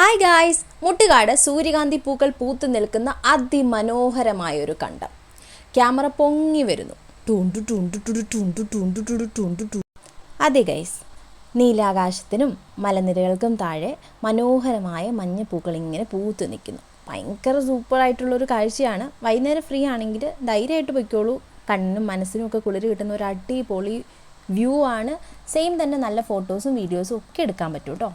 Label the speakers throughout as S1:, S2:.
S1: Hi guys Muttukad സൂര്യകാന്തി പൂക്കൾ പൂത്തു നിൽക്കുന്ന അതിമനോഹരമായ ഒരു കണ്ടം. ക്യാമറ പൊങ്ങി വരുന്നു. അതെ ഗൈസ് നീലാകാശത്തിനും മലനിരകൾക്കും താഴെ മനോഹരമായ മഞ്ഞപ്പൂക്കൾ ഇങ്ങനെ പൂത്തു നിൽക്കുന്നു. ഭയങ്കര സൂപ്പറായിട്ടുള്ളൊരു കാഴ്ചയാണ്. വൈകുന്നേരം ഫ്രീ ആണെങ്കിൽ ധൈര്യമായിട്ട് പൊയ്ക്കോളൂ. കണ്ണിനും മനസ്സിനും ഒക്കെ കുളിര് കിട്ടുന്ന ഒരു അടിപൊളി വ്യൂ ആണ്. സെയിം തന്നെ നല്ല ഫോട്ടോസും വീഡിയോസും ഒക്കെ എടുക്കാൻ പറ്റും കേട്ടോ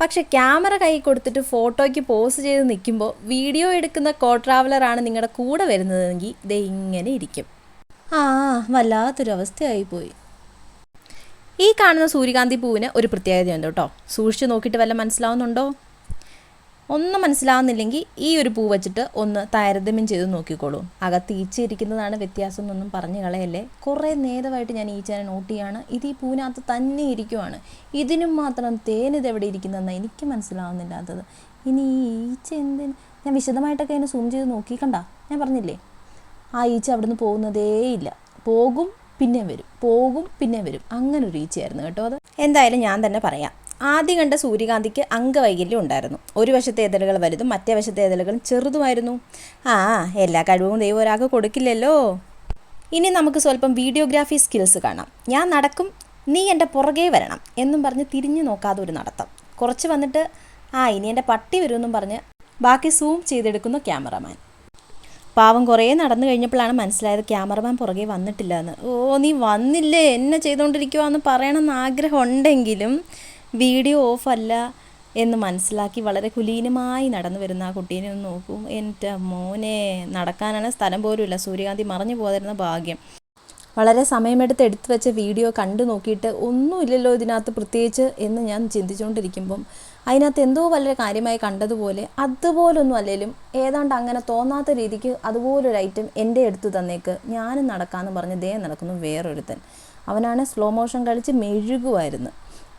S1: പക്ഷെ ക്യാമറ കൈ കൊടുത്തിട്ട് ഫോട്ടോയ്ക്ക് പോസ് ചെയ്ത് നിൽക്കുമ്പോൾ വീഡിയോ എടുക്കുന്ന കോ ട്രാവലറാണ് നിങ്ങളുടെ കൂടെ വരുന്നതെങ്കിൽ ഇത് ഇങ്ങനെ ഇരിക്കും. ആ വല്ലാത്തൊരവസ്ഥയായി പോയി ഈ കാണുന്ന സൂര്യകാന്തി പൂവിന് ഒരു പ്രത്യേകതയുണ്ട് കേട്ടോ. സൂക്ഷിച്ചു നോക്കിയിട്ട് വല്ല മനസ്സിലാവുന്നുണ്ടോ? ഒന്നും മനസ്സിലാവുന്നില്ലെങ്കിൽ ഈ ഒരു പൂ വെച്ചിട്ട് ഒന്ന് താരതമ്യം ചെയ്ത് നോക്കിക്കോളൂ. അകത്ത് ഈച്ച ഇരിക്കുന്നതാണ് വ്യത്യാസം എന്നൊന്നും പറഞ്ഞു കളയല്ലേ? കുറേ നേരമായിട്ട് ഞാൻ ഈച്ചനെ നോട്ട് ചെയ്യാണ്. ഇത് ഈ പൂവിനകത്ത് തന്നെ ഇരിക്കുവാണ്. ഇതിനും മാത്രം തേൻ ഇത് എവിടെ ഇരിക്കുന്നതെന്ന് എനിക്ക് മനസ്സിലാവുന്നില്ലാത്തത്. ഇനി ഈ ഈച്ച എന്തിന്? ഞാൻ വിശദമായിട്ടൊക്കെ അതിനെ സൂം ചെയ്ത് നോക്കിക്കണ്ട. ഞാൻ പറഞ്ഞില്ലേ? ആ ഈച്ച അവിടുന്ന് പോകുന്നതേയില്ല പോകും പിന്നെ വരും. പോകും പിന്നെ വരും. അങ്ങനെ ഒരു ഈച്ചയായിരുന്നു കേട്ടോ അത്. എന്തായാലും ഞാൻ തന്നെ പറയാം. ആദ്യം കണ്ട സൂര്യകാന്തിക്ക് അംഗവൈകല്യം ഉണ്ടായിരുന്നു. ഒരു വശത്തെ എതളുകൾ വലുതും മറ്റേ വശത്തെ എതളുകൾ ചെറുതുമായിരുന്നു. ആ എല്ലാ കഴിവും ദൈവം ഒരാൾക്ക് കൊടുക്കില്ലല്ലോ. ഇനി നമുക്ക് സ്വല്പം വീഡിയോഗ്രാഫി സ്കിൽസ് കാണാം. ഞാൻ നടക്കും നീ എന്റെ പുറകെ വരണം എന്നും പറഞ്ഞ് തിരിഞ്ഞു നോക്കാതെ ഒരു നടത്തം. കുറച്ച് വന്നിട്ട് ആ ഇനി എന്റെ പട്ടി വരുമെന്നും പറഞ്ഞ് ബാക്കി സൂം ചെയ്തെടുക്കുന്ന ക്യാമറമാൻ. പാവം കുറേ നടന്നു കഴിഞ്ഞപ്പോഴാണ് മനസ്സിലായത് ക്യാമറമാൻ പുറകെ വന്നിട്ടില്ല എന്ന് ഓ നീ വന്നില്ലേ? എന്നെ ചെയ്തുകൊണ്ടിരിക്കുവാന്ന് പറയണമെന്ന് ആഗ്രഹം ഉണ്ടെങ്കിലും വീഡിയോ ഓഫല്ല എന്ന് മനസ്സിലാക്കി വളരെ കുലീനമായി നടന്നു വരുന്ന ആ കുട്ടീനെ ഒന്ന് നോക്കൂ. എന്റെ മോനെ നടക്കാനാണ് സ്ഥലം പോലും ഇല്ല സൂര്യകാന്തി മറഞ്ഞു പോകാതിരുന്ന ഭാഗ്യം. വളരെ സമയമെടുത്ത് എടുത്തു വെച്ച വീഡിയോ കണ്ടു നോക്കിയിട്ട് ഒന്നുമില്ലല്ലോ ഇതിനകത്ത് പ്രത്യേകിച്ച് എന്ന് ഞാൻ ചിന്തിച്ചുകൊണ്ടിരിക്കുമ്പം അതിനകത്ത് എന്തോ വളരെ കാര്യമായി കണ്ടതുപോലെ അതുപോലൊന്നും അല്ലെങ്കിലും ഏതാണ്ട് അങ്ങനെ തോന്നാത്ത രീതിക്ക് അതുപോലൊരു ഐറ്റം എന്റെ എടുത്ത് തന്നേക്ക്. ഞാനും നടക്കാമെന്ന് പറഞ്ഞ് ദേ നടക്കുന്നു വേറൊരുത്തൻ. അവനാണ് സ്ലോ മോഷൻ കളിച്ച് മെഴുകുമായിരുന്നു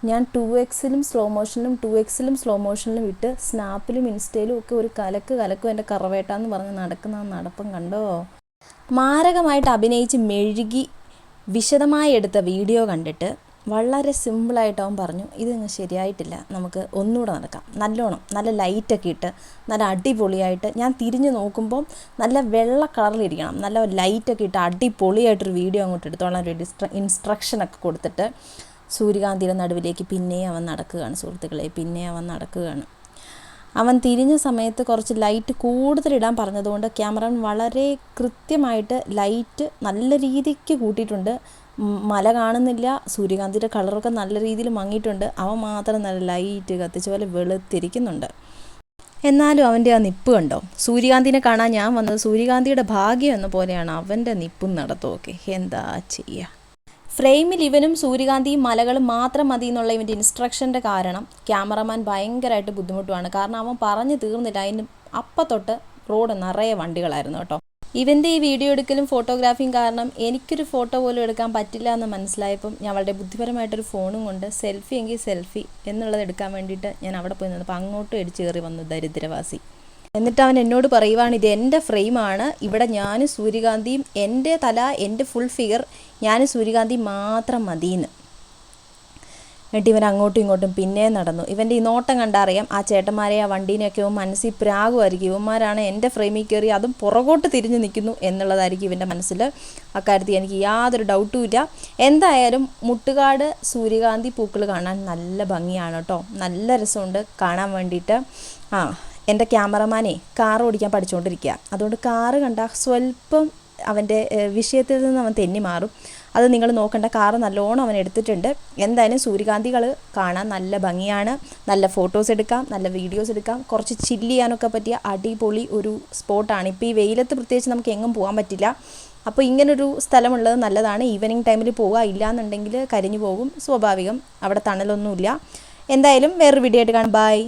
S1: ഞാൻ ടു എക്സിലും സ്ലോ മോഷനിലും ടു എക്സിലും സ്ലോ മോഷനിലും ഇട്ട് സ്നാപ്പിലും ഇൻസ്റ്റയിലും ഒക്കെ ഒരു കലക്ക് കലക്കും എന്റെ കറവേട്ടാന്ന് പറഞ്ഞ് നടക്കുന്ന നടപ്പം കണ്ടോ? മാരകമായിട്ട് അഭിനയിച്ച് മെഴുകി വിശദമായി എടുത്ത വീഡിയോ കണ്ടിട്ട് വളരെ സിമ്പിളായിട്ട് അവൻ പറഞ്ഞു ഇതങ്ങ് ശരിയായിട്ടില്ല നമുക്ക് ഒന്നുകൂടെ നടക്കാം. നല്ലോണം നല്ല ലൈറ്റൊക്കെ ഇട്ട് നല്ല അടിപൊളിയായിട്ട് ഞാൻ തിരിഞ്ഞു നോക്കുമ്പോൾ നല്ല വെള്ള കളറിലിരിക്കണം നല്ല ലൈറ്റൊക്കെ ഇട്ട് അടിപൊളിയായിട്ടൊരു വീഡിയോ അങ്ങോട്ട് എടുത്തോളാം ഒരു ഡിസ്ട്ര ഇൻസ്ട്രക്ഷനൊക്കെ കൊടുത്തിട്ട് സൂര്യകാന്തിയുടെ നടുവിലേക്ക് പിന്നെ അവൻ നടക്കുകയാണ് സുഹൃത്തുക്കളെ പിന്നെ അവൻ നടക്കുകയാണ്. അവൻ തിരിഞ്ഞ സമയത്ത് കുറച്ച് ലൈറ്റ് കൂടുതലിടാൻ പറഞ്ഞതുകൊണ്ട് ക്യാമറൻ വളരെ കൃത്യമായിട്ട് ലൈറ്റ് നല്ല രീതിക്ക് കൂട്ടിയിട്ടുണ്ട്. മല കാണുന്നില്ല സൂര്യകാന്തിയുടെ കളറൊക്കെ നല്ല രീതിയിൽ മങ്ങിയിട്ടുണ്ട്. അവൻ മാത്രം നല്ല ലൈറ്റ് കത്തിച്ച പോലെ വെളുത്തിരിക്കുന്നുണ്ട്. എന്നാലും അവന്റെ ആ നിപ്പ് കണ്ടോ? സൂര്യകാന്തിനെ കാണാൻ ഞാൻ വന്നത് സൂര്യകാന്തിയുടെ ഭാഗ്യം എന്ന പോലെയാണ് അവന്റെ നിപ്പും നടത്തുമൊക്കെ എന്താ ചെയ്യുക ഫ്രെയിമിൽ ഇവനും സൂര്യകാന്തിയും മലകൾ മാത്രം മതി എന്നുള്ള ഇവന്റെ ഇൻസ്ട്രക്ഷന്റെ കാരണം ക്യാമറമാൻ ഭയങ്കരമായിട്ട് ബുദ്ധിമുട്ടുമാണ് കാരണം അവൻ പറഞ്ഞു തീർന്നില്ല. അതിന് അപ്പം തൊട്ട് റോഡ് നിറയെ വണ്ടികളായിരുന്നു കേട്ടോ. ഇവന്റെ ഈ വീഡിയോ എടുക്കലും ഫോട്ടോഗ്രാഫിയും കാരണം എനിക്കൊരു ഫോട്ടോ പോലും എടുക്കാൻ പറ്റില്ല എന്ന് മനസ്സിലായപ്പം ഞാൻ വളരെ ബുദ്ധിപരമായിട്ടൊരു ഫോണും കൊണ്ട് സെൽഫി എങ്കിൽ സെൽഫി എന്നുള്ളത് എടുക്കാൻ വേണ്ടിയിട്ട് ഞാൻ അവിടെ പോയി നിന്നപ്പോൾ അങ്ങോട്ടും അടിച്ചു കയറി വന്നു ദരിദ്രവാസി. എന്നിട്ട് അവൻ എന്നോട് പറയുവാണ് ഇത് എന്റെ ഫ്രെയിമാണ്. ഇവിടെ ഞാൻ സൂര്യകാന്തിയും എന്റെ തല എന്റെ ഫുൾ ഫിഗർ ഞാൻ സൂര്യകാന്തി മാത്രം മതിയെന്ന്. എന്നിട്ട് ഇവൻ അങ്ങോട്ടും ഇങ്ങോട്ടും പിന്നെ നടന്നു. ഇവന്റെ ഈ നോട്ടം കണ്ടറിയാം ആ ചേട്ടന്മാരെ ആ വണ്ടീനെയൊക്കെ മനസ്സിൽ പ്രാഗുമായിരിക്കും ഇവന്മാരാണ് എന്റെ ഫ്രെയിമിൽ കയറി അതും പുറകോട്ട് തിരിഞ്ഞു നിൽക്കുന്നു എന്നുള്ളതായിരിക്കും ഇവന്റെ മനസ്സിൽ. അക്കാര്യത്തിൽ എനിക്ക് യാതൊരു ഡൗട്ടും ഇല്ല. എന്തായാലും മുട്ടുകാട് സൂര്യകാന്തി പൂക്കൾ കാണാൻ നല്ല ഭംഗിയാണ് കേട്ടോ. നല്ല രസമുണ്ട് കാണാൻ വേണ്ടിയിട്ട്. ആ എന്റെ ക്യാമറമാനെ കാർ ഓടിക്കാൻ പഠിച്ചുകൊണ്ടിരിക്കുക. അതുകൊണ്ട് കാറ് കണ്ട സ്വല്പം അവന്റെ വിഷയത്തിൽ നിന്ന് അവൻ തെന്നി മാറും. അത് നിങ്ങൾ നോക്കേണ്ട കാറ് നല്ലോണം അവൻ എടുത്തിട്ടുണ്ട്. എന്തായാലും സൂര്യകാന്തികൾ കാണാൻ നല്ല ഭംഗിയാണ്. നല്ല ഫോട്ടോസ് എടുക്കാം നല്ല വീഡിയോസ് എടുക്കാം. കുറച്ച് ചില്ല് ചെയ്യാനൊക്കെ പറ്റിയ അടിപൊളി ഒരു സ്പോട്ടാണ്. ഇപ്പോൾ ഈ വെയിലത്ത് പ്രത്യേകിച്ച് നമുക്ക് എങ്ങും പോകാൻ പറ്റില്ല. അപ്പോൾ ഇങ്ങനൊരു സ്ഥലമുള്ളത് നല്ലതാണ്. ഈവനിങ് ടൈമിൽ പോകുക ഇല്ലയെന്നുണ്ടെങ്കിൽ കരിഞ്ഞു പോകും. സ്വാഭാവികം അവിടെ തണലൊന്നുമില്ല. എന്തായാലും വേറൊരു വീഡിയോ ആയിട്ട് കാണാം. ബൈ.